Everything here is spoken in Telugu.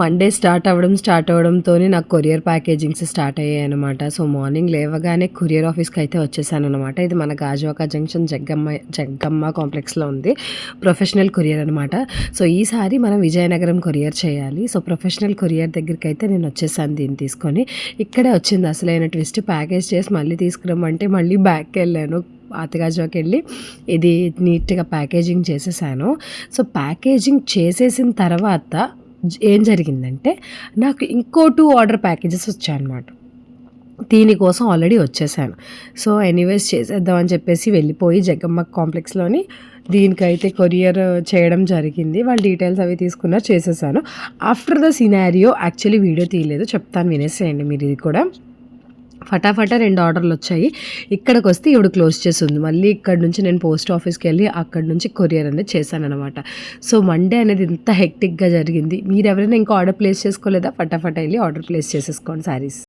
మండే స్టార్ట్ అవ్వడం స్టార్ట్ అవ్వడంతోనే నాకు కొరియర్ ప్యాకేజింగ్స్ స్టార్ట్ అయ్యాయి అనమాట సో మార్నింగ్ లేవగానే కొరియర్ ఆఫీస్కి అయితే వచ్చేసాను అనమాట ఇది మన గాజువాక జంక్షన్ జగ్గమ్మ జగ్గమ్మ కాంప్లెక్స్లో ఉంది. ప్రొఫెషనల్ కొరియర్ అనమాట సో ఈసారి మనం విజయనగరం కొరియర్ చేయాలి. సో ప్రొఫెషనల్ కొరియర్ దగ్గరికి అయితే నేను వచ్చేసాను దీన్ని తీసుకొని. ఇక్కడే వచ్చింది అసలైన ట్విస్ట్ ప్యాకేజ్ చేసి మళ్ళీ తీసుకురమ్మంటే మళ్ళీ బ్యాక్కి వెళ్ళాను. అతగాజోకి వెళ్ళి ఇది నీట్గా ప్యాకేజింగ్ చేసేసాను. సో ప్యాకేజింగ్ చేసేసిన తర్వాత ఏం జరిగిందంటే నాకు ఇంకో టూ ఆర్డర్ ప్యాకేజెస్ వచ్చాయన్నమాట. దీనికోసం ఆల్రెడీ వచ్చేసాను. సో ఎనీవేస్ చేసేద్దాం అని చెప్పేసి వెళ్ళిపోయి జగమ్మ కాంప్లెక్స్లోని దీనికైతే కొరియర్ చేయడం జరిగింది. వాళ్ళ డీటెయిల్స్ అవి తీసుకున్నారు చేసేసాను. After the scenario actually video తీయలేదు. చెప్తాను వినేసేయండి మీరు ఇది కూడా. ఫటాఫటా రెండు ఆర్డర్లు వచ్చాయి. ఇక్కడికి వస్తే ఇవిడు క్లోజ్ చేసింది మళ్ళీ ఇక్కడ నుంచి నేను పోస్ట్ ఆఫీస్కి వెళ్ళి అక్కడ నుంచి కొరియర్ అనేది చేశాను అనమాట సో మండే అనేది ఇంత హెక్టిక్గా జరిగింది. మీరు ఎవరైనా ఇంకా ఆర్డర్ ప్లేస్ చేసుకోలేదా? ఫటాఫటా వెళ్ళి ఆర్డర్ ప్లేస్ చేసేసుకోండి శారీస్